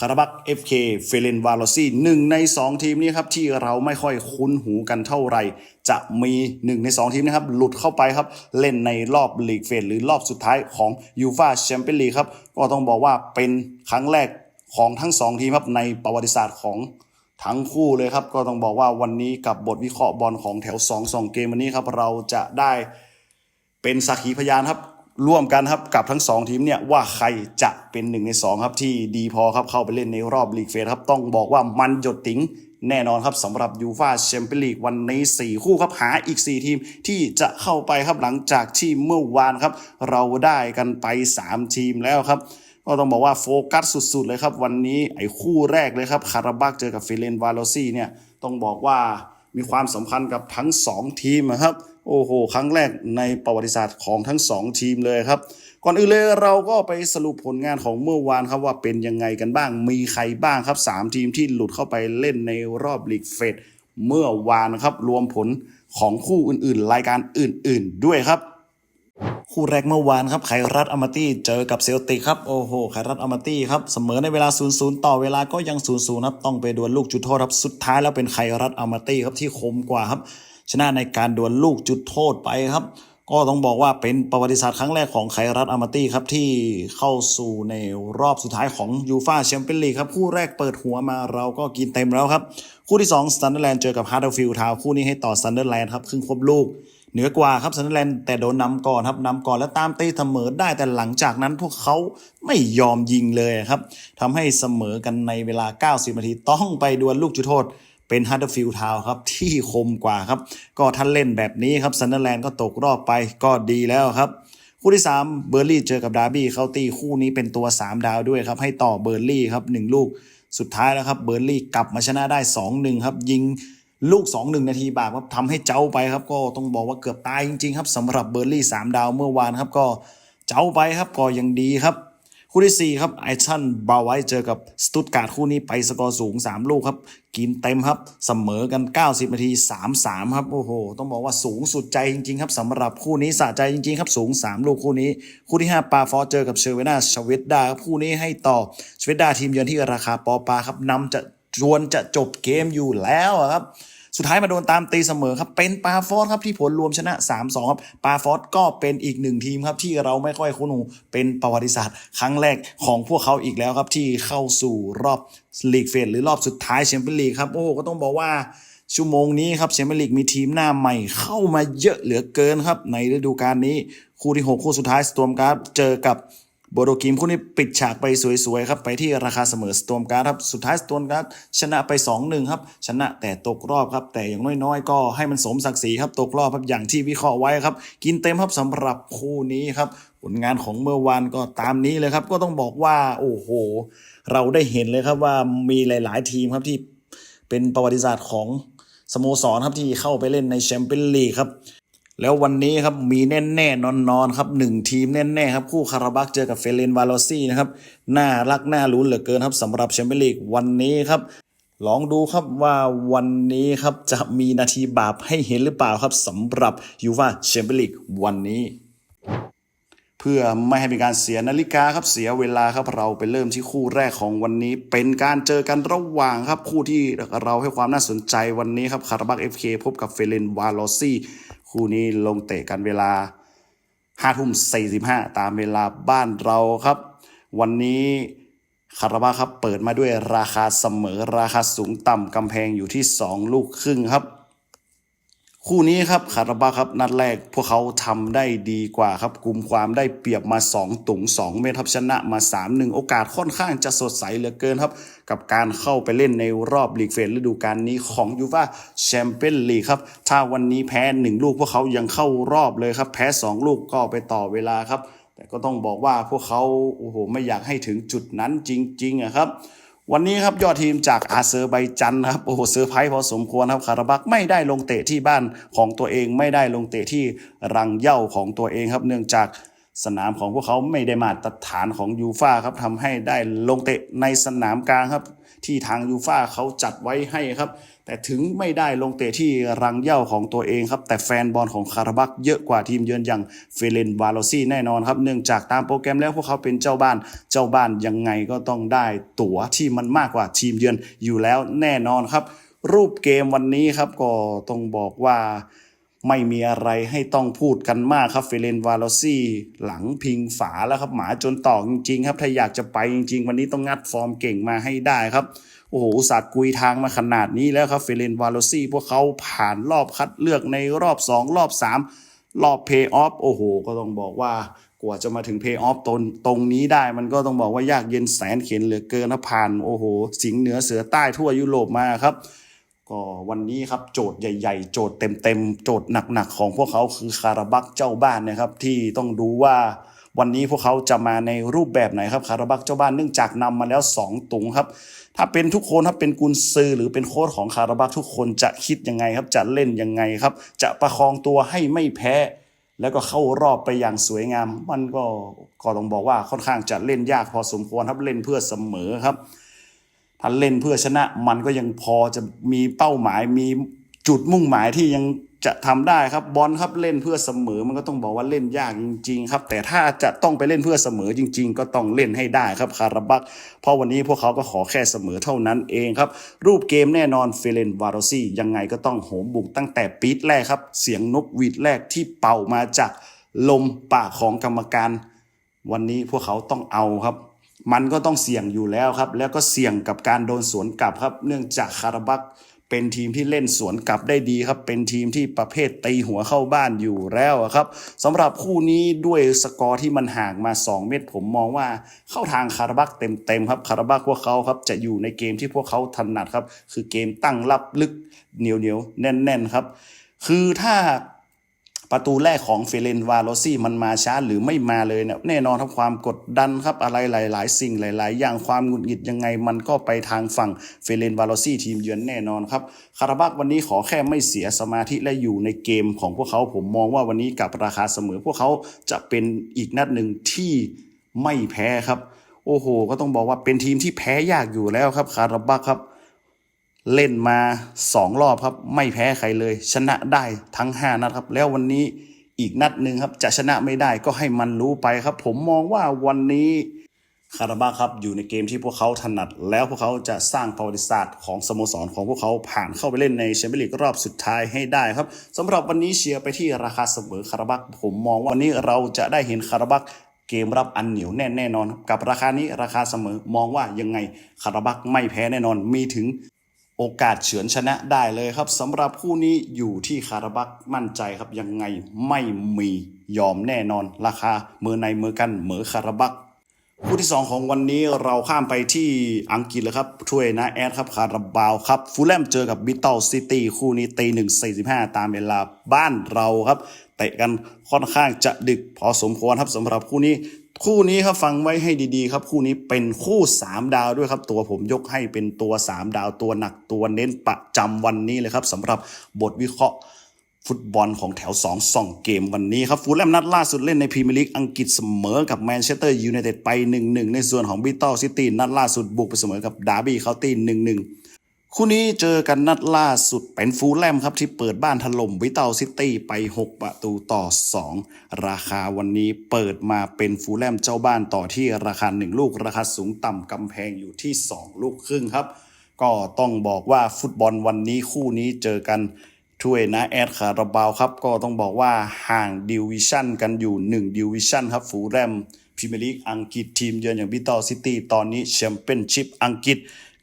คาราบัก FK เคเฟเรนวาโลซีหนึ่งใน 2 ทีมนี้ครับที่เราไม่ค่อยคุ้นหูกันเท่าไหร่ จะมี 1 ใน 2 ทีมนะครับ หลุดเข้าไปครับ เล่นในรอบลีกเฟสหรือรอบสุดท้ายของยูฟาแชมเปี้ยนลีกครับ ก็ต้องบอกว่าเป็นครั้งแรกของทั้ง 2 ทีมครับในประวัติศาสตร์ของทั้งคู่เลยครับ ก็ต้องบอกว่าวันนี้กับบทวิเคราะห์บอลของแถว 2 2 เกมวันนี้ครับเราจะได้เป็นสักขีพยานครับ ร่วมกันครับกับทั้ง 2 ทีมเนี่ยว่าใครจะเป็นหนึ่งใน 2 ครับที่ดีพอครับเข้าไปเล่นในรอบลีกเฟสครับต้องบอกว่ามันหยดติ๋งแน่นอนครับสำหรับยูฟาแชมเปี้ยนลีกวันนี้ 4 คู่ครับหาอีก 4 ทีมที่จะเข้าไปครับหลังจากที่เมื่อวานครับ เราได้กันไป 3 ทีมแล้วครับ ก็ต้องบอกว่าโฟกัสสุดๆเลยครับ วันนี้ไอ้คู่แรกเลยครับคาราบักเจอกับฟิเลนวาโลซี่เนี่ยต้องบอกว่า มีความสำคัญกับทั้ง 2 ทีมนะครับโอ้โห ครั้งแรกในประวัติศาสตร์ของทั้ง 2 ทีมเลยครับ ก่อนอื่นเลยเราก็ไปสรุปผลงานของเมื่อวานครับว่าเป็นยังไงกันบ้าง มีใครบ้างครับ 3 ทีมที่หลุดเข้าไปเล่นในรอบลีกเฟสเมื่อวานครับ รวมผลของคู่อื่นๆ รายการอื่นๆ ด้วยครับ คู่แรกเมื่อวานครับไครัตอมาตี้เจอกับเซลติกครับโอ้โหไครัตอมาตี้ครับเสมอในเวลา 0-0 ต่อเวลาก็ยัง 0-0ครับต้องไปดวลลูกจุดโทษครับสุดท้ายแล้วเป็นไครัตอมาตี้ครับที่คมกว่าครับ ชนะในการดวลลูกจุดโทษไปครับ ก็ต้องบอกว่าเป็นประวัติศาสตร์ครั้งแรกของไครัตอามาตี้ครับที่เข้าสู่ในรอบสุดท้ายของยูฟาแชมเปี้ยนลีกครับคู่แรกเปิดหัวมาเราก็กินเต็มแล้วครับ คู่ที่2ซันเดอร์แลนด์เจอกับฮาร์ดฟิลด์ทาวคู่นี้ให้ต่อซันเดอร์แลนด์ครับครึ่งครบลูก เหนือกว่าครับซันแลนด์แต่โดนนำก่อนครับนำก่อนแล้วตามตีเสมอได้แต่หลังจากนั้นพวกเขาไม่ยอมยิงเลยครับทำให้เสมอกันในเวลา 90 นาทีต้องไปดวลลูกจุดโทษเป็นฮัตเตอร์ฟิลด์ทาวครับที่คมกว่าครับ ก็ท่านเล่นแบบนี้ครับซันเดอร์แลนด์ก็ตกรอบไปก็ดีแล้วครับ คู่ที่ 3 เบอร์ลี่เจอกับดาร์บี้เขาตีคู่นี้เป็นตัว 3 ดาวด้วยครับ ให้ต่อเบอร์ลี่ครับ 1 ลูกสุดท้ายแล้วครับ เบอร์ลี่กลับมาชนะได้ 2-1 ครับ ยิง ลูก 2-1 นาทีบาปครับทำให้เจ้าไปครับ ก็ต้องบอกว่าเกือบตายจริงๆครับสำหรับเบอร์ลี่ 3 ดาวเมื่อวานครับ ก็เจ้าไปครับก็ยังดีครับ คู่ที่ 4 ครับไอชันบาไว้เจอกับสตุตการ์ดคู่นี้ไปสกอร์สูง 3 ลูกครับ กินเต็มครับ เสมอกัน 90 นาที 3-3 ครับโอ้โห ต้องบอกว่าสูงสุดใจจริงๆครับสำหรับคู่นี้สะใจจริงๆครับสูง 3 ลูกคู่นี้ คู่ที่ 5 ปาฟอร์เจอกับเชเวนาชเวดดาคู่นี้ให้ต่อชเวดดาทีมเยือนที่ราคาปอปาครับนำจะ จวนจะจบเกมอยู่แล้วครับสุดท้ายมาโดนตามตีเสมอครับ เป็นปาฟอสครับที่ผลรวมชนะ 3-2 ครับ ปาฟอสก็เป็นอีกหนึ่งทีมครับที่เราไม่ค่อยคุ้นหูเป็นประวัติศาสตร์ ครั้งแรกของพวกเขาอีกแล้วครับที่เข้าสู่รอบลีกเฟสหรือรอบสุดท้ายแชมเปี้ยนลีกครับ โอ้ก็ต้องบอกว่าชั่วโมงนี้ครับแชมเปี้ยนลีกมีทีมหน้าใหม่เข้ามาเยอะเหลือเกินครับ ในฤดูกาลนี้ คู่ที่ 6 คู่สุดท้ายสตอมการ์ดเจอกับ โบโดกิมคู่นี้ปิดฉากไปสวยๆครับไปที่ราคาเสมอสตอมการ์ดครับสุดท้ายสตอมการ์ดชนะไป 2-1ครับชนะแต่ตกรอบครับแต่อย่างน้อยๆ ก็ให้มันสมศักดิ์ศรีครับตกรอบครับอย่างที่วิเคราะห์ไว้ครับ กินเต็มครับสำหรับคู่นี้ครับผลงานของเมื่อวานก็ตามนี้เลยครับ ก็ต้องบอกว่าโอ้โห เราได้เห็นเลยครับว่ามีหลาย ๆ ทีมครับที่เป็นประวัติศาสตร์ของสโมสรครับที่เข้าไปเล่นในแชมเปี้ยนลีกครับ แล้ววันนี้ครับมีแน่แน่นอนนอนครับหนึ่งทีมแน่แน่ครับคู่คาราบักเจอกับเฟเรนวาโลซี่นะครับน่ารักน่าลุ้นเหลือเกินครับสำหรับแชมเปี้ยนลีกวันนี้ครับลองดูครับว่าวันนี้ครับจะมีนาทีบาปให้เห็นหรือเปล่าครับสำหรับยูฟาแชมเปี้ยนลีกวันนี้ เพื่อไม่ให้เป็นการเสียนาฬิกาครับเสียเวลาครับเราไปเริ่มที่คู่แรกของวันนี้ เป็นการเจอกันระหว่างครับคู่ที่เราให้ความน่าสนใจวันนี้ครับคาราบักเอฟเคพบกับเฟเรนวาโลซี่ คู่นี้ลงเตะกันเวลาห้าทุ่มสี่สิบห้าตามเวลาบ้านเราครับ วันนี้คาราบาครับเปิดมาด้วยราคาเสมอราคาสูงต่ำกำแพงอยู่ที่ 2 ลูกครึ่งครับ คู่นี้ครับคาราบาครับนัดแรกพวกเขาทำได้ดีกว่าครับกลุ่มความได้เปรียบมา 2 ตุง2 เมตรครับชนะมา 3-1 โอกาสค่อนข้างจะสดใสเหลือเกินครับ กับการเข้าไปเล่นในรอบลีกเฟสฤดูกาลนี้ของยูฟ่าแชมเปี้ยนลีกครับ ถ้าวันนี้แพ้ 1 ลูกพวกเขายังเข้ารอบเลยครับ แพ้ 2 ลูกก็ไปต่อเวลาครับ แต่ก็ต้องบอกว่าพวกเขาโอ้โหไม่อยากให้ถึงจุดนั้นจริงๆอะครับ วันนี้ครับยอดทีมจากอาเซอร์ไบจันนะครับโอ้โหเซอร์ไพรส์พอสมควรครับคาราบักไม่ได้ลงเตะที่บ้านของตัวเองไม่ได้ลงเตะที่รังเย่าของตัวเองครับ เนื่องจากสนามของพวกเขาไม่ได้มาตรฐานของยูฟ่าครับทำให้ได้ลงเตะในสนามกลางครับ ที่ทางยูฟ่าเขาจัดไว้ให้ครับ แต่ถึงไม่ได้ลงเตะที่รังเย่าของตัวเองครับ แต่แฟนบอลของคาราบักเยอะกว่าทีมเยือนอย่างเฟเรนวาโลซี่แน่นอนครับ เนื่องจากตามโปรแกรมแล้วพวกเขาเป็นเจ้าบ้าน เจ้าบ้านยังไงก็ต้องได้ตั๋วที่มันมากกว่าทีมเยือนอยู่แล้วแน่นอนครับ รูปเกมวันนี้ครับก็ต้องบอกว่า ไม่มีอะไรให้ต้องพูดกันมากครับเฟเรนวาโลซี่หลังพิงฝาแล้วครับหมาจนต่อจริงๆครับ ถ้าอยากจะไปจริง ๆ วันนี้ต้องงัดฟอร์มเก่งมาให้ได้ครับ โอ้โหสัตว์กุยทางมาขนาดนี้แล้วครับเฟเรนวาโลซี่พวกเขาผ่านรอบคัดเลือกในรอบ 2 รอบ 3 รอบเพย์ออฟโอ้โห ก็ต้องบอกว่ากว่าจะมาถึงเพย์ออฟตรงตรงนี้ได้มันก็ต้องบอกว่ายากเย็นแสนเข็นเหลือเกินนะผ่านโอ้โห สิงเหนือเสือใต้ทั่วยุโรปมาครับ ก็วันนี้ครับโจทย์ใหญ่ ๆ โจทย์เต็มๆ โจทย์หนักๆ ของพวกเขาคือคาราบักเจ้าบ้านนะครับ ที่ต้องดูว่าวันนี้พวกเขาจะมาในรูปแบบไหนครับคาราบักเจ้าบ้านเนื่องจากนำมาแล้ว 2 ตุงครับ ถ้าเป็นทุกคนถ้าเป็นกุนซือหรือเป็นโค้ชของคาราบักทุกคนจะคิดยังไงครับจะเล่นยังไงครับ จะประคองตัวให้ไม่แพ้ แล้วก็เข้ารอบไปอย่างสวยงาม มันก็ก็ต้องบอกว่าค่อนข้างจะเล่นยากพอสมควรครับเล่นเพื่อเสมอครับ ถ้าเล่นเพื่อชนะมันก็ยังพอจะมีเป้าหมายมีจุดมุ่งหมายที่ยังจะทำได้ครับบอลครับเล่นเพื่อเสมอมันก็ต้องบอกว่าเล่นยากจริง ๆ ครับ แต่ถ้าจะต้องไปเล่นเพื่อเสมอจริง ๆ ก็ต้องเล่นให้ได้ครับคาราบักเพราะวันนี้พวกเขาก็ขอแค่เสมอเท่านั้นเองครับ รูปเกมแน่นอนเฟเรนวาโรซี่ยังไงก็ต้องโหมบุกตั้งแต่ปีดแรกครับ เสียงนกหวีดแรกที่เป่ามาจากลมปากของกรรมการ วันนี้พวกเขาต้องเอาครับ มันก็ต้องเสี่ยงอยู่แล้วครับ แล้วก็เสี่ยงกับการโดนสวนกลับครับ เนื่องจากคาราบักเป็นทีมที่เล่นสวนกลับได้ดีครับ เป็นทีมที่ประเภทตีหัวเข้าบ้านอยู่แล้วครับสำหรับคู่นี้ด้วยสกอร์ที่มันห่างมา 2 เม็ดผมมองว่าเข้าทางคาราบักเต็มๆครับคาราบักพวกเขาครับจะอยู่ในเกมที่พวกเขาถนัดครับ คือเกมตั้งรับลึกเหนียวๆแน่นๆครับ คือถ้า ประตูแรกของเฟเรนวาโรซี่มันมาช้าหรือไม่มาเลยเนี่ยแน่นอนครับความกดดันครับอะไรหลาย ๆ สิ่งหลาย ๆ อย่างความหงุดหงิดยังไงมันก็ไปทางฝั่งเฟเรนวาโรซี่ทีมเยือนแน่นอนครับคาราบักวันนี้ขอแค่ไม่เสียสมาธิและอยู่ในเกมของพวกเขาผมมองว่าวันนี้กับราคาเสมอ พวกเขาจะเป็นอีกนัดหนึ่งที่ไม่แพ้ครับ โอ้โห ก็ต้องบอกว่าเป็นทีมที่แพ้ยากอยู่แล้วครับคาราบักครับ เล่นมาสองรอบครับ ไม่แพ้ใครเลย ชนะได้ทั้ง 5 นัดครับ แล้ววันนี้อีกนัดหนึ่งครับ จะชนะไม่ได้ก็ให้มันรู้ไปครับ ผมมองว่าวันนี้คาราบาครับอยู่ในเกมที่พวกเขาถนัด แล้วพวกเขาจะสร้างประวัติศาสตร์ของสโมสรของพวกเขาผ่านเข้าไปเล่นในแชมเปี้ยนลีกรอบสุดท้ายให้ได้ครับสำหรับวันนี้เชียร์ไปที่ราคาเสมอคาราบักผมมองว่าวันนี้เราจะได้เห็นคาราบักเกมรับอันเหนียวแน่นแน่นอน กับราคานี้ราคาเสมอมองว่ายังไงคาราบักไม่แพ้แน่นอนมีถึง โอกาสเฉือนชนะได้เลยครับสำหรับคู่นี้อยู่ที่คาราบักมั่นใจครับยังไงไม่มียอมแน่นอนราคาเมือในเมือกันเหมือคาราบักคู่ที่ 2 ของวันนี้เราข้ามไปที่อังกฤษเลยครับถ้วยนะแอดครับคาราบาวครับฟูลแลมเจอกับบิตเติลซิตี้คู่นี้ตีหนึ่งสี่สิบห้าตามเวลาบ้านเราครับเตะกันค่อนข้างจะดึกพอสมควรครับสำหรับคู่นี้ คู่นี้ครับฟังไว้ให้ดีๆ ครับ คู่นี้เป็นคู่ 3 ดาวด้วยครับ ตัวผมยกให้เป็นตัว 3 ดาวตัวหนักตัวเน้นประจำวันนี้เลยครับสำหรับบทวิเคราะห์ฟุตบอลของแถว2 2เกมวันนี้ครับฟูลแลมนัดล่าสุดเล่นในพรีเมียร์ลีกอังกฤษเสมอกับแมนเชสเตอร์ยูไนเต็ดไป 1-1 ในส่วนของบิตเติลซิตี้นัดล่าสุดบุกไปเสมอกับดาร์บี้เคาน์ตี้1-1 คู่นี้เจอกันนัดล่าสุดเป็นฟูลแลมครับที่เปิดบ้านถล่มวิเตาซิตี้ไป 6 ประตูต่อ 2 ราคาวันนี้เปิดมาเป็นฟูลแลมเจ้าบ้านต่อที่ราคา 1 ลูก ราคาสูงต่ำกำแพงอยู่ที่ 2 ลูกครึ่งครับ ก็ต้องบอกว่าฟุตบอลวันนี้คู่นี้เจอกันถ้วยนะแอดคาราบาวครับ ก็ต้องบอกว่าห่างดิวิชั่นกันอยู่ 1 ดิวิชั่นครับฟูลแลมพรีเมียร์ลีกอังกฤษทีมเยือนอย่างบิตอลซิตี้ตอนนี้แชมเปี้ยนชิพอังกฤษ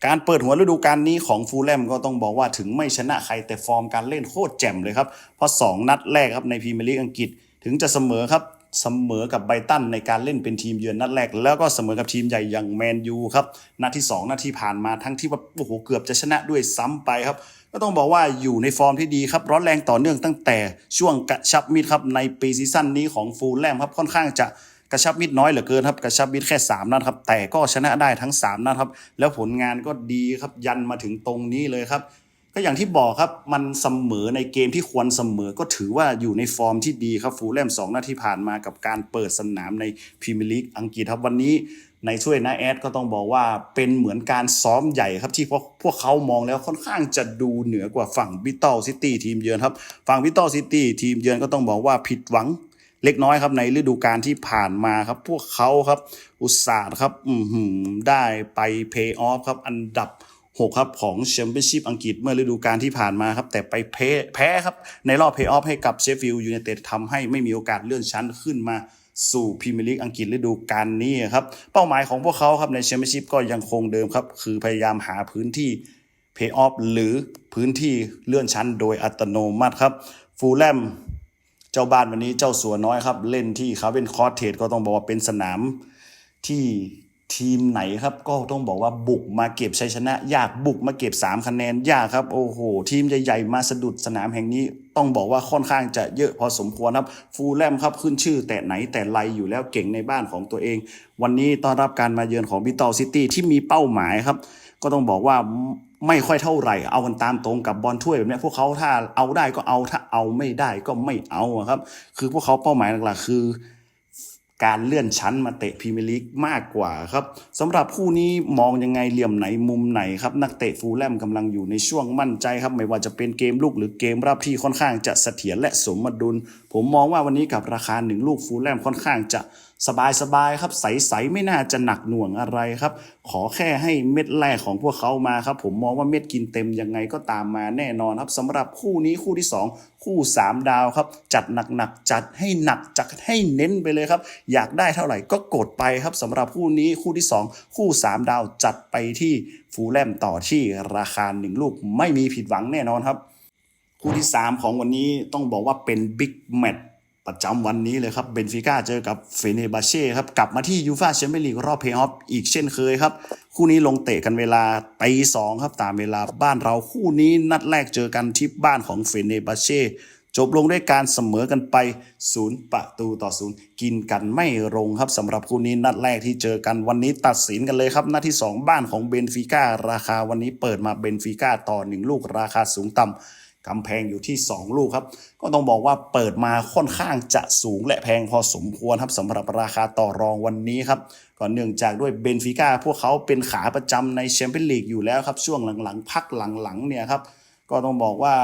การเปิดหัวฤดูกาลนี้ของฟูลแลมก็ต้องบอกว่าถึงไม่ชนะใครแต่ฟอร์มการเล่นโคตรแจ่มเลยครับ เพราะ 2 นัดแรกครับในพรีเมียร์ลีกอังกฤษ ถึงจะเสมอครับเสมอกับไบตันในการเล่นเป็นทีมเยือนนัดแรก แล้วก็เสมอกับทีมใหญ่อย่างแมนยูครับนัดที่ 2 นัดที่ผ่านมาทั้งที่ว่าโอ้โหเกือบจะชนะด้วยซ้ำไปครับ ก็ต้องบอกว่าอยู่ในฟอร์มที่ดีครับร้อนแรงต่อเนื่องตั้งแต่ช่วงกระชับมิตรครับในปีซีซั่นนี้ของฟูลแลมครับค่อนข้างจะ กระชับมิตรน้อยเหลือเกินครับกระชับมิตรแค่3นัดครับแต่ก็ชนะได้ทั้ง3นัดครับแล้วผลงานก็ดีครับยันมาถึงตรงนี้เลยครับ ก็อย่างที่บอกครับมันเสมอในเกมที่ควรเสมอก็ถือว่าอยู่ในฟอร์มที่ดีครับฟูลแลมสองนัดที่ผ่านมากับการเปิดสนามในพรีเมียร์ลีกอังกฤษครับวันนี้ในช่วยนะแอดก็ต้องบอกว่าเป็นเหมือนการซ้อมใหญ่ครับที่พวกพวกเขามองแล้วค่อนข้างจะดูเหนือกว่าฝั่งบิตเตลซิตี้ทีมเยือนครับ ฝั่งบิตเตลซิตี้ทีมเยือนก็ต้องบอกว่าผิดหวัง เล็กน้อยครับในฤดูกาลที่ผ่านมาครับ พวกเขาครับ อุตสาห์ครับได้ไปเพย์ออฟครับ อันดับ6ครับของแชมเปี้ยนชิพอังกฤษเมื่อฤดูกาลที่ผ่านมาครับ แต่ไปแพ้แพ้ครับ ในรอบเพย์ออฟให้กับเชฟฟิลด์ยูไนเต็ดทำให้ไม่มีโอกาสเลื่อนชั้นขึ้นมาสู่พรีเมียร์ลีกอังกฤษฤดูกาลนี้ครับเป้าหมายของพวกเขาครับในแชมเปี้ยนชิพก็ยังคงเดิมครับ คือพยายามหาพื้นที่เพย์ออฟหรือพื้นที่เลื่อนชั้นโดยอัตโนมัติครับฟูลแลม เจ้าบ้านวันนี้เจ้าสัวน้อยครับ เล่นที่คาเวนคอร์เทสก็ต้องบอกว่าเป็นสนามที่ทีมไหนครับก็ต้องบอกว่าบุกมาเก็บชัยชนะ ยากบุกมาเก็บ 3 คะแนนยากครับโอ้โห ทีมใหญ่ๆมาสะดุดสนามแห่งนี้ต้องบอกว่าค่อนข้างจะเยอะพอสมควรครับ ฟูลแลมครับขึ้นชื่อแต่ไหนแต่ไรอยู่แล้วเก่งในบ้านของตัวเอง วันนี้ต้อนรับการมาเยือนของบิตอลซิตี้ที่มีเป้าหมายครับ ก็ต้องบอกว่า ไม่ค่อยเท่าไหร่ เอากันตามตรงกับบอลถ้วยแบบนี้พวกเขาถ้าเอาได้ก็เอาถ้าเอาไม่ได้ก็ไม่เอาครับ คือพวกเขาเป้าหมายหลักๆคือ การเลื่อนชั้นมาเตะพรีเมียร์ลีกมากกว่าครับสำหรับคู่นี้มองยังไงเหลี่ยมไหนมุมไหนครับนักเตะฟูลแลมกำลังอยู่ในช่วงมั่นใจครับ ไม่ว่าจะเป็นเกมลุกหรือเกมรับที่ค่อนข้างจะเสถียรและสมดุล ผมมองว่าวันนี้กับราคาหนึ่งลูกฟูลแลมค่อนข้างจะ สบายสบายๆครับ ใสๆไม่น่าจะหนักหน่วงอะไรครับ ขอแค่ให้เม็ดแรกของพวกเขามาครับ ผมมองว่าเม็ดกินเต็มยังไงก็ตามมาแน่นอนครับสำหรับคู่นี้คู่ที่สองคู่สามดาวครับ จัดหนักๆจัดให้หนักจัดให้เน้นไปเลยครับ อยากได้เท่าไหร่ก็กดไปครับสำหรับคู่นี้คู่ที่สองคู่สามดาวจัดไปที่ฟูลแลมต่อที่ราคาหนึ่งลูกไม่มีผิดหวังแน่นอนครับ คู่ที่ 3 ของวันนี้ต้องบอกว่าเป็นบิ๊กแมตช์ ประจำวันนี้เลยครับเบนฟิก้าเจอกับเฟเนบาเช่ครับกลับมาที่ยูฟาแชมเปี้ยนลีกรอบเพย์ออฟอีกเช่นเคยครับ คู่นี้ลงเตะกันเวลาตีสองครับตามเวลาบ้านเราคู่นี้นัดแรกเจอกันที่บ้านของเฟเนบาเช่จบลงด้วยการเสมอกันไปศูนย์ประตูต่อศูนย์กินกันไม่ลงครับสำหรับคู่นี้นัดแรกที่เจอกันวันนี้ตัดสินกันเลยครับนัดที่สองบ้านของเบนฟิก้าราคาวันนี้เปิดมาเบนฟิก้าต่อหนึ่งลูกราคาสูงต่ำ กำแพงอยู่ที่ 2 ลูกครับ ก็ต้องบอกว่าเปิดมาค่อนข้างจะสูงและแพงพอสมควรครับสำหรับราคาต่อรองวันนี้ครับก็เนื่องจากด้วยเบนฟิก้าพวกเขาเป็นขาประจำในแชมเปี้ยนลีกอยู่แล้วครับ ช่วงหลังๆ พักหลังๆเนี่ยครับ ก็ต้องบอกว่า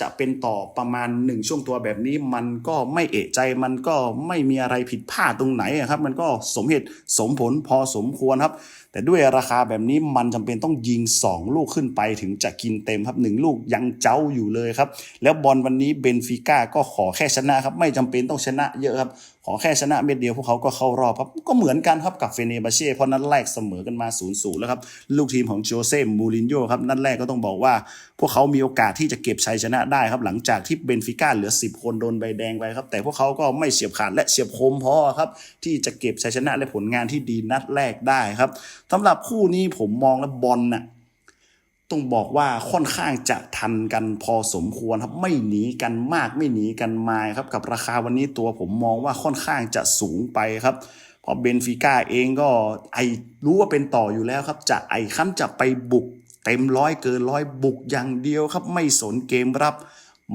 จะเป็นต่อประมาณ1ช่วงตัวแบบนี้มันก็ไม่เอะใจมันก็ไม่มีอะไรผิดพลาดตรงไหนครับ มันก็สมเหตุสมผลพอสมควรครับ แต่ด้วยราคาแบบนี้มันจำเป็นต้องยิง 2 ลูกขึ้นไปถึงจะกินเต็มครับ 1 ลูกยังเจ้าอยู่เลยครับ แล้วบอลวันนี้เบนฟิก้าก็ขอแค่ชนะครับ ไม่จำเป็นต้องชนะเยอะครับ ขอแค่ชนะเม็ดเดียวพวกเขาก็เข้ารอบครับก็เหมือนกันครับกับเฟเนบาเช่เพราะนัดแรกเสมอกันมา0ูนย์แล้วครับลูกทีมของโจเซ่มูรินโญ่ครับนัดแรกก็ต้องบอกว่า พวกเขามีโอกาสที่จะเก็บชัยชนะได้ครับหลังจากที่เบนฟิก้าเหลือ 10 คนโดนใบแดงไปครับ แต่พวกเขาก็ไม่เฉียบขาดและเฉียบคมพอครับ ที่จะเก็บชัยชนะและผลงานที่ดีนัดแรกได้ครับสำหรับคู่นี้ผมมองแล้วบอลน่ะต้องบอกว่าค่อนข้างจะทันกันพอสมควรครับไม่หนีกันมากไม่หนีกันมาครับ กับราคาวันนี้ตัวผมมองว่าค่อนข้างจะสูงไปครับเพราะเบนฟิก้าเองก็ไอรู้ว่าเป็นต่ออยู่แล้วครับ จะไอขั้นจะไปบุก เต็มร้อยเกินร้อยบุกอย่างเดียวครับ ไม่สนเกมรับ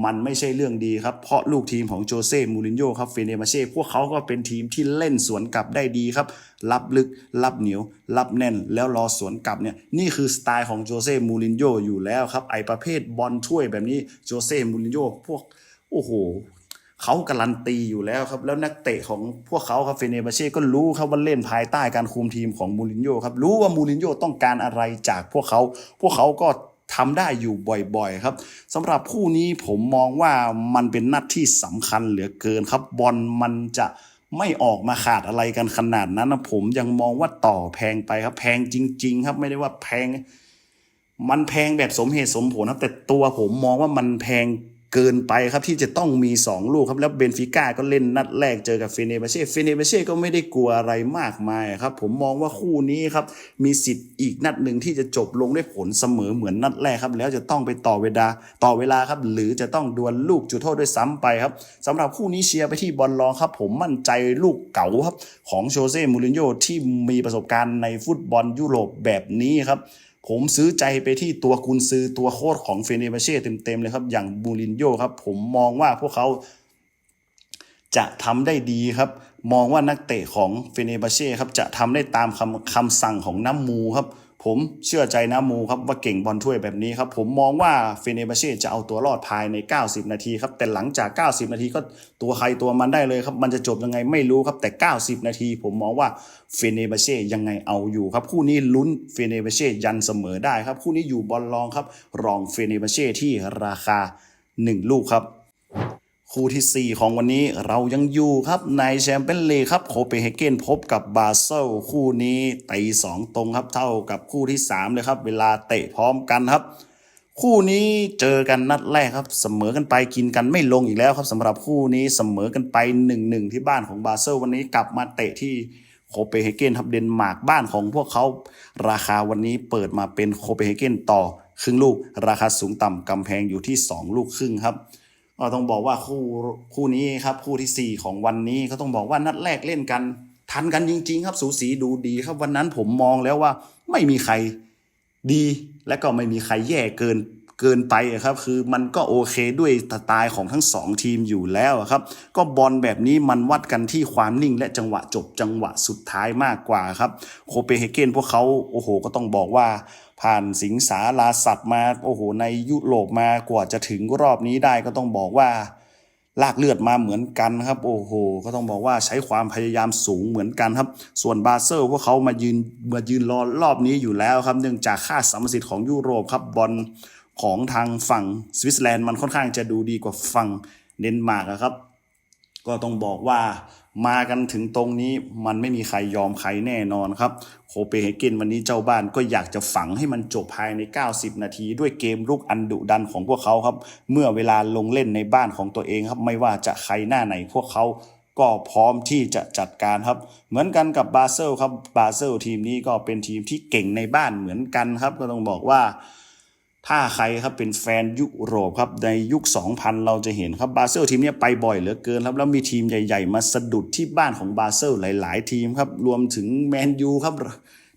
มันไม่ใช่เรื่องดีครับ เพราะลูกทีมของโจเซ่มูรินโญ่ครับเฟเนมาเช่พวกเขาก็เป็นทีมที่เล่นสวนกลับได้ดีครับ รับลึก รับเหนียว รับแน่น แล้วรอสวนกลับเนี่ยนี่คือสไตล์ของโจเซ่มูรินโญ่อยู่แล้วครับไอประเภทบอลถ้วยแบบนี้โจเซ่มูรินโญ่พวกโอ้โห เขาการันตีอยู่แล้วครับ แล้วนักเตะของพวกเขาครับเฟเนบาเช่ก็รู้ครับว่าเล่นภายใต้การคุมทีมของมูรินโญ่ครับรู้ว่ามูรินโญ่ต้องการอะไรจากพวกเขา พวกเขาก็ทำได้อยู่บ่อยๆครับสำหรับคู่นี้ผมมองว่ามันเป็นนัดที่สำคัญเหลือเกินครับ บอลมันจะไม่ออกมาขาดอะไรกันขนาดนั้นนะผมยังมองว่าต่อแพงไปครับ แพงจริง ๆ ครับไม่ได้ว่าแพง มันแพงแบบสมเหตุสมผลครับแต่ตัวผมมองว่ามันแพง เกินไปครับที่จะต้องมี 2 ลูกครับแล้วเบนฟิก้าก็เล่นนัดแรกเจอกับเฟเนบเช่เฟเนบเช่ก็ไม่ได้กลัวอะไรมากมายครับผมมองว่าคู่นี้ครับมีสิทธิ์อีกนัดหนึ่งที่จะจบลงด้วยผลเสมอเหมือนนัดแรกครับแล้วจะต้องไปต่อเวลาต่อเวลาครับหรือจะต้องดวลลูกจุดโทษด้วยซ้ำไปครับสำหรับคู่นี้เชียร์ไปที่บอลลองครับผมมั่นใจลูกเก๋าครับของโชเซ่มูรินโญ่ที่มีประสบการณ์ในฟุตบอลยุโรปแบบนี้ครับ ผมซื้อใจไปที่ตัวกุนซือตัวโค้ดของเฟเนบเช่เต็มๆเลยครับ อย่างบูรินโญ่ครับ ผมมองว่าพวกเขาจะทำได้ดีครับ มองว่านักเตะของเฟเนบเช่ครับจะทำได้ตามคำคำสั่งของน้ำมูครับ ผมเชื่อใจน้ำมูครับว่าเก่งบอลถ้วยแบบนี้ครับ ผมมองว่าเฟเนบาเช่จะเอาตัวรอดภายใน 90 นาทีครับ แต่หลังจาก 90 นาทีก็ตัวใครตัวมันได้เลยครับ มันจะจบยังไงไม่รู้ครับแต่ 90 นาที ผมมองว่าเฟเนบาเช่ยังไงเอาอยู่ครับคู่นี้ลุ้นเฟเนบาเช่ยันเสมอได้ครับคู่นี้อยู่บอลรองครับ รองเฟเนบาเช่ที่ราคา 1 ลูกครับ คู่ทีสี่ 4 ของวันนี้เรายังอยู่ครับในแชมเปี้ยนลีกครับโคเปนเฮเกนพบกับบาเซลคู่นี้ตีสองตรงครับเท่ากับคู่ที่ 3 เลยครับ เวลาเตะพร้อมกันครับ คู่นี้เจอกันนัดแรกครับ เสมอกันไปกินกันไม่ลงอีกแล้วครับสำหรับคู่นี้เสมอกันไป 1-1 ที่บ้านของบาเซลวันนี้กลับมาเตะที่โคเปนเฮเกนครับเดนมาร์กบ้านของพวกเขาราคาวันนี้เปิดมาเป็นโคเปนเฮเกนต่อครึ่งลูก ราคาสูงต่ำกำแพงอยู่ที่ 2 ลูกครึ่งครับ ก็ต้องบอกว่าคู่คู่นี้ครับคู่ที่ 4 ของวันนี้ก็ต้องบอกว่านัดแรกเล่นกัน ทันกันจริง ๆ ครับสูสีดูดีครับวันนั้นผมมองแล้วว่าไม่มีใครดีและก็ไม่มีใครแย่เกินเกินไปครับคือมันก็โอเคด้วยสไตล์ของทั้งสองทีมอยู่แล้วครับ ก็บอลแบบนี้มันวัดกันที่ความนิ่งและจังหวะจบจังหวะสุดท้ายมากกว่าครับ โคเปนเฮเกนพวกเขาโอ้โห ก็ต้องบอกว่า ผ่านสิงสาราสัตว์มาโอ้โหในยุโรปมากว่าจะถึงรอบนี้ได้ก็ต้องบอกว่า ลากเลือดมาเหมือนกันครับ โอ้โห ก็ต้องบอกว่าใช้ความพยายามสูงเหมือนกันครับ ส่วนบาเซลพวกเขามายืนมายืนรอรอบนี้อยู่แล้วครับ เนื่องจากค่าสัมประสิทธิ์ของยุโรปครับบอลของทางฝั่งสวิตเซอร์แลนด์มันค่อนข้างจะดูดีกว่าฝั่งเดนมาร์กครับ ก็ต้องบอกว่า มากันถึงตรงนี้มันไม่มีใครยอมใครแน่นอนครับ โคเปนเฮเกนวันนี้เจ้าบ้านก็อยากจะฝังให้มันจบภายใน 90 นาที ด้วยเกมลุกอันดุดันของพวกเขาครับ เมื่อเวลาลงเล่นในบ้านของตัวเองครับ ไม่ว่าจะใครหน้าไหนพวกเขาก็พร้อมที่จะจัดการครับ เหมือนกันกับบาเซลครับบาเซลทีมนี้ก็เป็นทีมที่เก่งในบ้านเหมือนกันครับ ก็ต้องบอกว่า ถ้าใครครับเป็นแฟนยุโรปครับในยุค 2000 เราจะเห็นครับบาเซลทีมเนี้ยไปบ่อยเหลือเกินครับแล้วมีทีมใหญ่ๆ มาสะดุดที่บ้านของบาเซลหลาย ๆ ทีมครับรวมถึงแมนยูครับ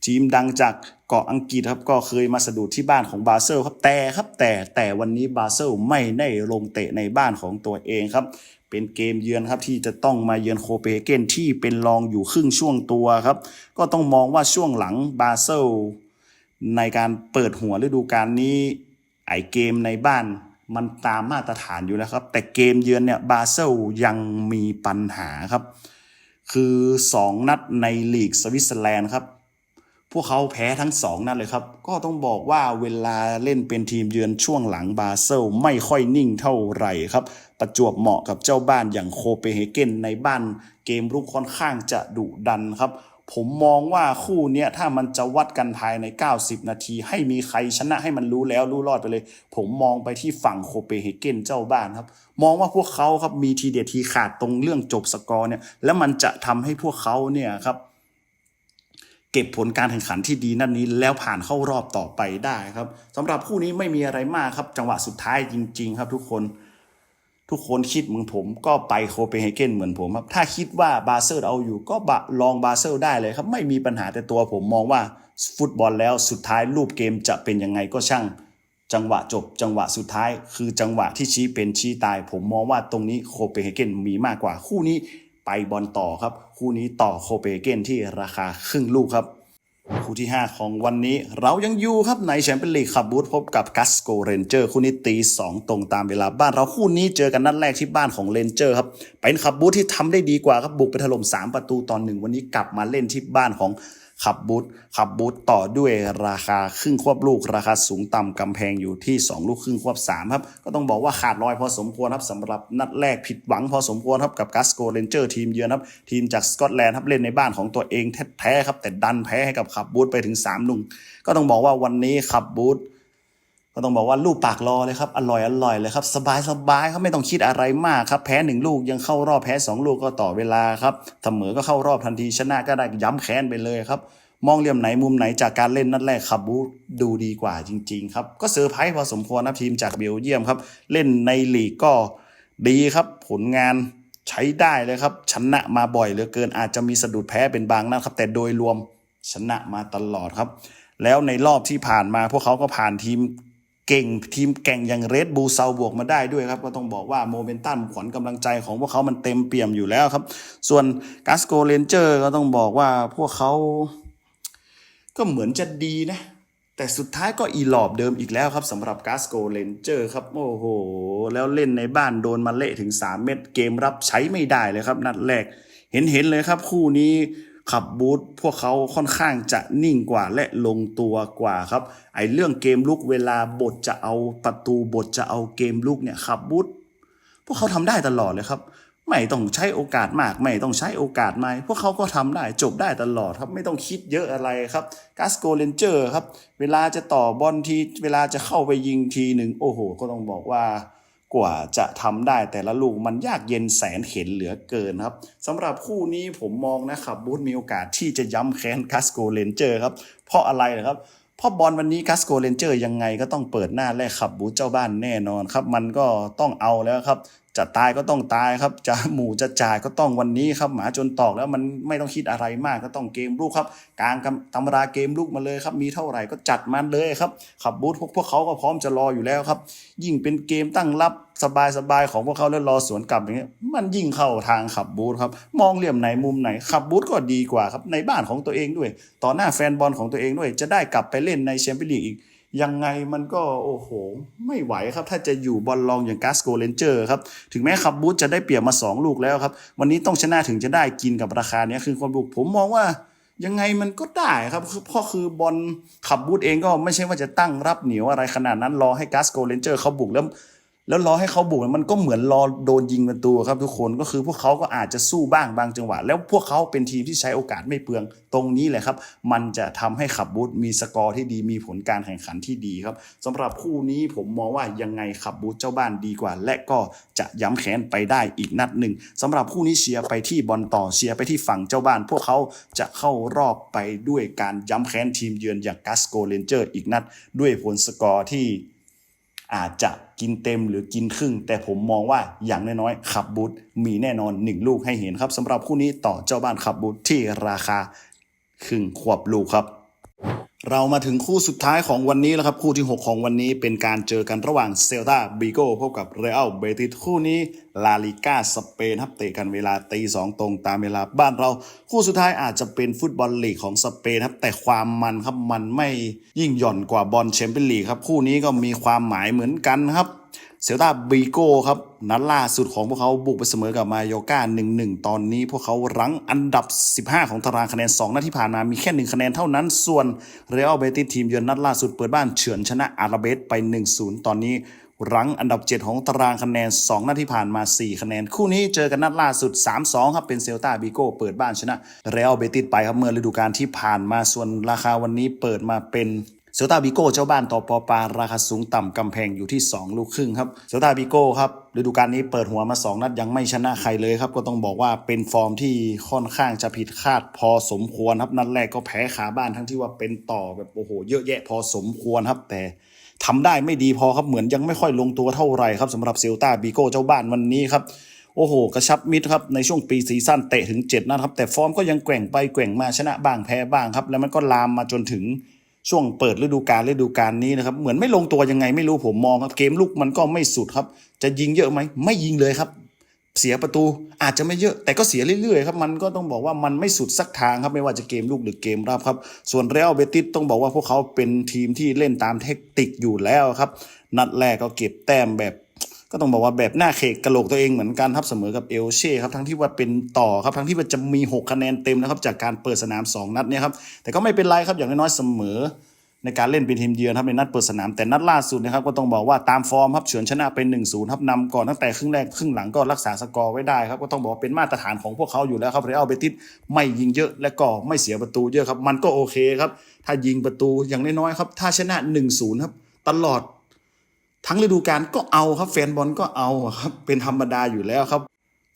ทีมดังจากเกาะอังกฤษครับก็เคยมาสะดุดที่บ้านของบาเซลครับแต่ครับแต่แต่วันนี้บาเซลไม่ได้ลงเตะในบ้านของตัวเองครับเป็นเกมเยือนครับที่จะต้องมาเยือนโคเปนเฮเกนที่เป็นรองอยู่ครึ่งช่วงตัวครับก็ต้องมองว่าช่วงหลังบาเซล ในการเปิดหัวฤดูกาลนี้ไอเกมในบ้านมันตามมาตรฐานอยู่แล้วครับ แต่เกมเยือนเนี่ยบาเซลยังมีปัญหาครับ คือ 2 นัดในลีกสวิตเซอร์แลนด์ครับ พวกเขาแพ้ทั้ง 2 นัดเลยครับ ก็ต้องบอกว่าเวลาเล่นเป็นทีมเยือนช่วงหลังบาเซลไม่ค่อยนิ่งเท่าไหร่ครับ ประจวบเหมาะกับเจ้าบ้านอย่างโคเปนเฮเกนในบ้านเกมรุกค่อนข้างจะดุดันครับ ผมมองว่าคู่เนี้ยถ้ามันจะวัดกันภายใน 90 นาที ให้มีใครชนะให้มันรู้แล้วรู้รอดไปเลย ผมมองไปที่ฝั่งโคเปเฮเกนเจ้าบ้านครับ มองว่าพวกเขาครับมีทีเด็ดทีขาดตรงเรื่องจบสกอร์เนี่ย แล้วมันจะทำให้พวกเขาเนี่ยครับ เก็บผลการแข่งขันที่ดีนัดนี้ แล้วผ่านเข้ารอบต่อไปได้ครับสำหรับคู่นี้ไม่มีอะไรมากครับ จังหวะสุดท้ายจริง ๆ ครับทุกคน ทุกคนคิดเหมือนผมก็ไปโคเปนเฮเกนเหมือนผมครับ ถ้าคิดว่าบาเซลเอาอยู่ก็บะลองบาเซลได้เลยครับ ไม่มีปัญหาแต่ตัวผมมองว่าฟุตบอลแล้วสุดท้ายรูปเกมจะเป็นยังไงก็ช่าง จังหวะจบจังหวะสุดท้าย คือจังหวะที่ชี้เป็นชี้ตาย ผมมองว่าตรงนี้โคเปนเฮเกนมีมากกว่าคู่นี้ไปบอลต่อครับ คู่นี้ต่อโคเปนเฮเกนที่ราคาครึ่งลูกครับ คู่ที่ 5 ของวันนี้เรายังอยู่ครับในแชมเปี้ยนลีกขับบูธพบกับกัสโกเรนเจอร์คู่นี้ตี 2 ตรงตามเวลาบ้านเราคู่นี้เจอกันนัดแรกที่บ้านของเรนเจอร์ครับเป็นขับบูธที่ทำได้ดีกว่าครับบุกไปถล่ม3 ประตูตอนหนึ่งวันนี้กลับมาเล่นที่บ้านของ ขับบูธขับบูธต่อด้วยราคาครึ่งควบลูก ราคาสูงต่ำกำแพงอยู่ที่ 2 ลูกครึ่งควบ3ครับก็ต้องบอกว่าขาดลอยพอสมควรครับสำหรับนัดแรกผิดหวังพอสมควรครับกับกัสโกเรนเจอร์ทีมเยือนครับทีมจากสกอตแลนด์ครับเล่นในบ้านของตัวเองแท้ๆครับแต่ดันแพ้ให้กับขับบูธไปถึง3ลุงก็ต้องบอกว่าวันนี้ขับบูธ ก็ต้องบอกว่าลูกปากรอเลยครับอร่อยอร่อยเลยครับสบายสบายครับไม่ต้องคิดอะไรมากครับ แพ้หนึ่งลูกยังเข้ารอบแพ้สองลูกก็ต่อเวลาครับเสมอก็เข้ารอบทันทีชนะก็ได้ย้ำแค้นไปเลยครับ มองเหลี่ยมไหนมุมไหนจากการเล่นนัดแรกขับบูดูดีกว่าจริง ๆ ครับ ก็เซอร์ไพรส์พอสมควรนะทีมจากเบลเยียมครับ เล่นในลีกก็ดีครับ ผลงานใช้ได้เลยครับชนะมาบ่อยเหลือเกินอาจจะมีสะดุดแพ้เป็นบางนัดครับแต่โดยรวมชนะมาตลอดครับ แล้วในรอบที่ผ่านมาพวกเขาก็ผ่านทีม เก่งทีมแก่งอย่างเรดบูเซาบวกมาได้ด้วยครับ ก็ต้องบอกว่าโมเมนตัมขวัญกำลังใจของพวกเขามันเต็มเปี่ยมอยู่แล้วครับ ส่วนกาสโกเรนเจอร์ก็ต้องบอกว่าพวกเขาก็เหมือนจะดีนะ แต่สุดท้ายก็อีหลอบเดิมอีกแล้วครับสำหรับกาสโกเ a นเจอร์ครับ โอ้โห แล้วเล่นในบ้านโดนมาเละถึง 3 เม็ดเกมรับใช้ไม่ได้เลยครับ นัดแรกเห็นเห็นเลยครับคู่นี้ ขับบูธพวกเขาค่อนข้างจะนิ่งกว่าและลงตัวกว่าครับ ไอเรื่องเกมลุกเวลาบทจะเอาประตูบทจะเอาเกมลุกเนี่ยขับบูธพวกเขาทำได้ตลอดเลยครับ ไม่ต้องใช้โอกาสมาก ไม่ต้องใช้โอกาสไม่พวกเขาก็ทำได้จบได้ตลอดครับ ไม่ต้องคิดเยอะอะไรครับกาสโกเ a นเจอร์ครับ เวลาจะต่อบอลทีเวลาจะเข้าไปยิงทีหนึ่งโอ้โห ก็ต้องบอกว่า กว่าจะทำได้แต่ละลูกมันยากเย็นแสนเข็นเหลือเกินครับสำหรับคู่นี้ผมมองนะครับบูธมีโอกาสที่จะย้ำแค้นคาสโกเลนเจอร์ครับ เพราะอะไรนะครับเพราะบอลวันนี้คาสโกเลนเจอร์ยังไงก็ต้องเปิดหน้าแลกขับบูธเจ้าบ้านแน่นอนครับ มันก็ต้องเอาแล้วครับ จะตายก็ต้องตายครับ จะหมู่จะจ่ายก็ต้องวันนี้ครับ หมาจนตอกแล้วมันไม่ต้องคิดอะไรมากก็ต้องเกมลูกครับกลางตำราเกมลูกมาเลยครับ มีเท่าไหร่ก็จัดมันเลยครับ ขับบูธพวกพวกเขาก็พร้อมจะรออยู่แล้วครับ ยิ่งเป็นเกมตั้งรับสบายๆของพวกเขาแล้วรอสวนกลับอย่างเงี้ยมันยิ่งเข้าทางขับบูธครับ มองเหลี่ยมไหนมุมไหนขับบูธก็ดีกว่าครับในบ้านของตัวเองด้วย ต่อหน้าแฟนบอลของตัวเองด้วย จะได้กลับไปเล่นในแชมเปี้ยนลีกอีก ยังไงมันก็โอ้โห ไม่ไหวครับ ถ้าจะอยู่บอลลองอย่างกาสโกเลนเจอร์ครับ ถึงแม้ขับบูธจะได้เปรียบมา 2 ลูกแล้วครับ วันนี้ต้องชนะถึงจะได้กินกับราคาเนี้ยคือความบุกผมมองว่ายังไงมันก็ได้ครับคือเพราะคือบอลขับบูธเองก็ไม่ใช่ว่าจะตั้งรับเหนียวอะไรขนาดนั้นรอให้กาสโกเลนเจอร์เขาบุกแล้ว แล้วรอให้เขาบุกมันก็เหมือนรอโดนยิงประตูครับทุกคนก็คือพวกเขาก็อาจจะสู้บ้างบางจังหวะ แล้วพวกเขาเป็นทีมที่ใช้โอกาสไม่เปลืองตรงนี้แหละครับ มันจะทำให้ขับบูธมีสกอร์ที่ดีมีผลการแข่งขันที่ดีครับสำหรับคู่นี้ผมมองว่ายังไงขับบูธเจ้าบ้านดีกว่า และก็จะย้ำแค้นไปได้อีกนัดหนึ่งสำหรับคู่นี้เชียร์ไปที่บอลต่อเชียร์ไปที่ฝั่งเจ้าบ้าน พวกเขาจะเข้ารอบไปด้วยการย้ำแค้นทีมเยือนอย่างกัสโกเ a นเจอร์อีกนัด ด้วยผลสกอร์ที่ อาจจะกินเต็มหรือกินครึ่ง แต่ผมมองว่าอย่างน้อยๆขับบูธมีแน่นอน 1 ลูกให้เห็นครับสำหรับคู่นี้ต่อเจ้าบ้านขับบูธที่ราคาครึ่งขวบลูกครับ เรามาถึงคู่สุดท้ายของวันนี้แล้วครับ คู่ที่ 6 ของวันนี้เป็นการเจอกันระหว่างเซลตาบิโก้พบกับเรอัลเบติสคู่นี้ลาลิก้าสเปนครับเตะกันเวลาตีสองตรงตามเวลาบ้านเรา คู่สุดท้ายอาจจะเป็นฟุตบอลลีกของสเปนครับแต่ความมันครับมันไม่ยิ่งหย่อนกว่าบอลแชมเปี้ยนลีกครับคู่นี้ก็มีความหมายเหมือนกันครับ เซลตาบีโก้ครับนัดล่าสุดของพวกเขาบุกไปเสมอกับมาโยกา1-1 ตอนนี้พวกเขารั้งอันดับ 15 ของตารางคะแนน 2นัดที่ผ่านมามีแค่ 1 คะแนนเท่านั้น ส่วนเรอัลเบติสทีมเยือนนัดล่าสุดเปิดบ้านเฉือนชนะอาราเบสไป 1-0 ตอนนี้รั้งอันดับ 7 ของตารางคะแนน 2 นัดที่ผ่านมา 4 คะแนน คู่นี้เจอกันนัดล่าสุด 3-2 ครับเป็นเซลตาบีโก้เปิดบ้านชนะเรอัลเบติสไปครับเมื่อฤดูกาลที่ผ่านมาส่วนราคาวันนี้เปิดมาเป็น เซลตาบิโก้เจ้าบ้านต่อปอปาราคาสูงต่ำกำแพงอยู่ที่ 2 ลูกครึ่งครับเซลตาบิโก้ครับฤดูกาลนี้เปิดหัวมา 2 นัดยังไม่ชนะใครเลยครับ ก็ต้องบอกว่าเป็นฟอร์มที่ค่อนข้างจะผิดคาดพอสมควรครับ นัดแรกก็แพ้ขาบ้านทั้งที่ว่าเป็นต่อแบบโอ้โหเยอะแยะพอสมควรครับ แต่ทำได้ไม่ดีพอครับเหมือนยังไม่ค่อยลงตัวเท่าไหร่ครับสำหรับเซลตาบิโก้เจ้าบ้านวันนี้ครับโอ้โห กระชับมิตรครับ ในช่วงปีซีซั่นเตะถึง 7 นัดครับ แต่ฟอร์มก็ยังแกว่งไปแกว่งมาชนะบ้างแพ้บ้างครับ แล้วมันก็ลามมาจนถึง ช่วงเปิดฤดูกาลฤดูกาลนี้นะครับ เหมือนไม่ลงตัวยังไงไม่รู้ผมมองครับเกมลุกมันก็ไม่สุดครับ จะยิงเยอะไหมไม่ยิงเลยครับ เสียประตูอาจจะไม่เยอะแต่ก็เสียเรื่อยๆครับมันก็ต้องบอกว่ามันไม่สุดสักทางครับไม่ว่าจะเกมลูกหรือเกมรับครับ ส่วนเรอัลเบติสต้องบอกว่าพวกเขาเป็นทีมที่เล่นตามเทคนิคอยู่แล้วครับ นัดแรกก็เก็บแต้มแบบ ก็ต้องบอกว่าแบบหน้าเขกกระโหลกตัวเองเหมือนกันครับเสมอกับเอลเช่ครับทั้งที่ว่าเป็นต่อครับทั้งที่ว่าจะมี 6 คะแนนเต็มนะครับจากการเปิดสนาม 2 นัดเนี่ยครับแต่ก็ไม่เป็นไรครับอย่างน้อยๆเสมอในการเล่นเป็นทีมเยือนครับในนัดเปิดสนามแต่นัดล่าสุดนะครับก็ต้องบอกว่าตามฟอร์มครับเฉือนชนะเป็น1นศูนย์ครับนำก่อนตั้งแต่ครึ่งแรกครึ่งหลังก็รักษาสกอร์ไว้ได้ครับก็ต้องบอกว่าเป็นมาตรฐานของพวกเขาอยู่แล้วครับเรอัลเบติสไม่ยิงเยอะและก็ไม่เสียประตูเยอะครับมันก็โอเคครับถ้ายิงประตูอย่างน้อยๆครับถ้าชนะ1นศูนย์ครับตลอด ทั้งฤดูกาลก็เอาครับแฟนบอลก็เอาครับเป็นธรรมดาอยู่แล้วครับ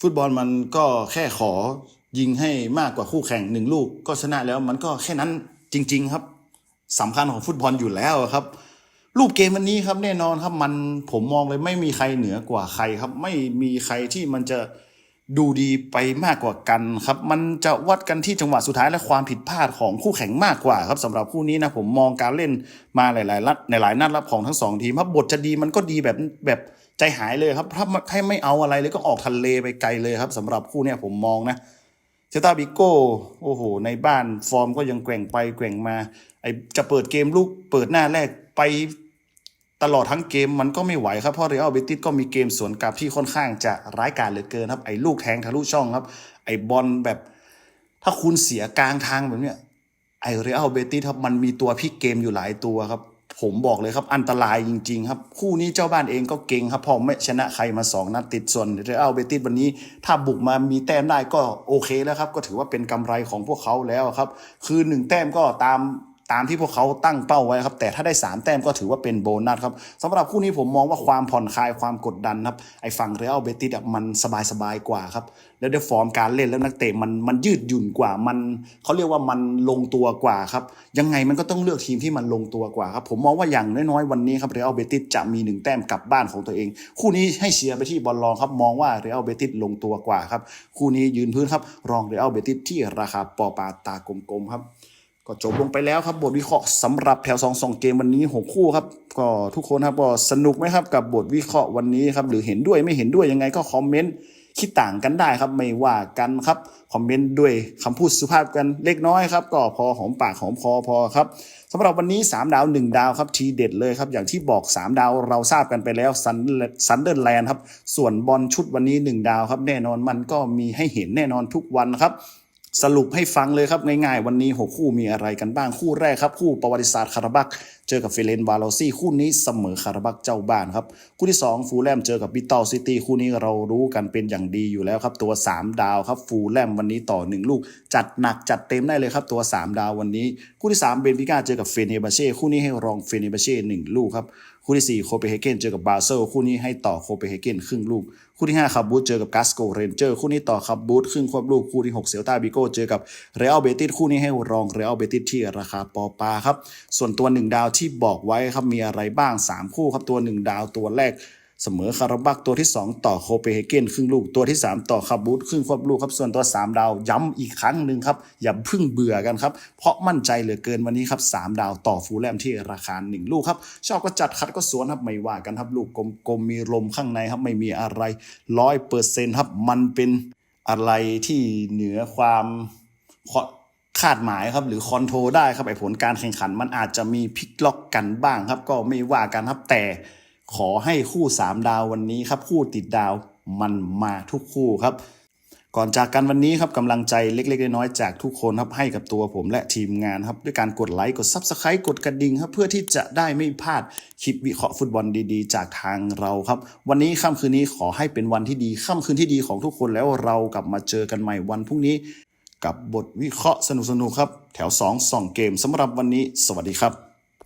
ฟุตบอลมันก็แค่ขอยิงให้มากกว่าคู่แข่งหนึ่งลูกก็ชนะแล้วมันก็แค่นั้นจริง ๆครับสำคัญของฟุตบอลอยู่แล้วครับ รูปเกมวันนี้ครับแน่นอนครับมันผมมองเลยไม่มีใครเหนือกว่าใครครับ ไม่มีใครที่มันจะ ดูดีไปมากกว่ากันครับ มันจะวัดกันที่จังหวะสุดท้ายและความผิดพลาดของคู่แข่งมากกว่าครับสำหรับคู่นี้นะผมมองการเล่นมาหลายๆนัดในหลายนัดรับของทั้งสองทีมครับบทจะดีมันก็ดีแบบแบบใจหายเลยครับถ้าให้ไม่เอาอะไรเลยก็ออกทะเลไปไกลเลยครับสำหรับคู่เนี้ยผมมองนะเซตาบิโก้โอ้โห ในบ้านฟอร์มก็ยังแกว่งไปแกว่งมาไอจะเปิดเกมลูกเปิดหน้าแรกไป ตลอดทั้งเกมมันก็ไม่ไหวครับ เพราะเรอัลเบติสก็มีเกมสวนกลับที่ค่อนข้างจะร้ายกาจเหลือเกินครับ ไอ้ลูกแทงทะลุช่องครับ ไอ้บอลแบบ ถ้าคุณเสียกลางทางแบบเนี้ยไอ้เรอัลเบติสครับมันมีตัวพิกเกมอยู่หลายตัวครับ ผมบอกเลยครับอันตรายจริง ๆ ครับ คู่นี้เจ้าบ้านเองก็เก่งครับพอไม่ชนะใครมา 2 นัดติดส่วนเรอัลเบติสวันนี้ ถ้าบุกมามีแต้มได้ก็โอเคแล้วครับ ก็ถือว่าเป็นกำไรของพวกเขาแล้วครับ คือหนึ่งแต้มก็ตาม ตามที่พวกเขาตั้งเป้าไว้ครับ แต่ถ้าได้ 3 แต้มก็ถือว่าเป็นโบนัสครับสำหรับคู่นี้ผมมองว่าความผ่อนคลายความกดดันครับไอ้ฝั่งเรอัลเบติสมันสบายๆกว่าครับ แล้วด้วยฟอร์มการเล่นแล้วนักเตะมันมันยืดหยุ่นกว่ามันเขาเรียกว่ามันลงตัวกว่าครับ ยังไงมันก็ต้องเลือกทีมที่มันลงตัวกว่าครับ ผมมองว่าอย่างน้อยๆวันนี้ครับเรอัลเบติสจะมีหนึ่งแต้มกลับบ้านของตัวเอง คู่นี้ให้เชียร์ไปที่บอลลองครับมองว่าเรอัลเบติสลงตัวกว่าครับคู่นี้ยืนพื้นครับรองเรอัลเบติสที่ราคาปอปาตากลมๆครับ ก็จบลงไปแล้วครับบทวิเคราะห์สำหรับแถว2 2เกมวันนี้6คู่ครับก็ทุกคนครับก็สนุกไหมครับกับบทวิเคราะห์วันนี้ครับหรือเห็นด้วยไม่เห็นด้วยยังไงก็คอมเมนต์คิดต่างกันได้ครับไม่ว่ากันครับคอมเมนต์ด้วยคำพูดสุภาพกันเล็กน้อยครับก็พอหอมปากหอมคอพอครับสำหรับวันนี้ 3 ดาว 1 ดาวครับทีเด็ดเลยครับอย่างที่บอก 3 ดาวเราทราบกันไปแล้วซันซันเดอร์แลนด์ครับส่วนบอลชุดวันนี้ 1 ดาวครับแน่นอนมันก็มีให้เห็นแน่นอนทุกวันครับ สรุปให้ฟังเลยครับง่ายๆวันนี้ 6 คู่มีอะไรกันบ้างคู่แรกครับ คู่ประวัติศาสตร์คาราบักเจอกับเฟเรนวาโลซี่คู่นี้เสมอคาราบักเจ้าบ้านครับ คู่ที่ 2 ฟูลแลมเจอกับบิตอลซิตี้คู่นี้เรารู้กันเป็นอย่างดีอยู่แล้วครับ ตัว 3 ดาวครับฟูลแลมวันนี้ต่อ 1 ลูก จัดหนักจัดเต็มได้เลยครับ ตัว 3 ดาววันนี้ คู่ที่ 3 เบนฟิก้าเจอกับเฟเนบาเช่คู่นี้ให้รองเฟเนบาเช่1ลูกครับ คู่ที่ 4 โคเปนเฮเกนเจอกับบาเซลคู่นี้ให้ต่อโคเปนเฮเกนครึ่งลูก คู่ที่5คาบูตเจอกับกัสโกเรนเจอร์คู่นี้ต่อคาบูตครึ่งควบลูกคู่ที่ 6 เซลตาบิโกเจอกับเรอัลเบติสคู่นี้ให้รองเรอัลเบติสที่ราคาปอปาครับส่วนตัว 1 ดาวที่บอกไว้ครับมีอะไรบ้าง 3 คู่ครับตัว 1 ดาวตัวแรก เสมอคาราบักตัวที่ 2 ต่อโคเปนเฮเกนครึ่งลูกตัวที่ 3 ต่อคาบูตครึ่งควบลูกครับส่วนตัว 3 ดาวย้ำอีกครั้งหนึ่งครับอย่าเพึ่งเบื่อกันครับ เพราะมั่นใจเหลือเกินวันนี้ครับ3ดาวต่อฟูลแลมที่ราคา 1 ลูกครับชอบก็จัดคัดก็สวนครับไม่ว่ากันครับลูกกลมๆมีลมข้างในครับไม่มีอะไรร้อยเปอร์เซ็นต์ครับมันเป็นอะไรที่เหนือความคาดหมายครับหรือคอนโทรลได้ครับไอ้ผลการแข่งขันมันอาจจะมีพลิกล็อกกันบ้างครับ ก็ไม่ว่ากันครับแต่ ขอให้คู่ 3 ดาววันนี้ครับ คู่ติดดาวมันมาทุกคู่ครับ ก่อนจากกันวันนี้ครับกำลังใจเล็ก ๆ น้อยๆจากทุกคนครับให้กับตัวผมและทีมงานครับ ด้วยการกดไลค์กด Subscribe กดกระดิ่งครับ เพื่อที่จะได้ไม่พลาดคลิปวิเคราะห์ฟุตบอลดีๆ จากทางเราครับ วันนี้ค่ำคืนนี้ขอให้เป็นวันที่ดีค่ำคืนที่ดีของทุกคนแล้วเรากลับมาเจอกันใหม่วันพรุ่งนี้ กับบทวิเคราะห์สนุกๆครับ แถว2 2เกมสำหรับวันนี้ สวัสดีครับ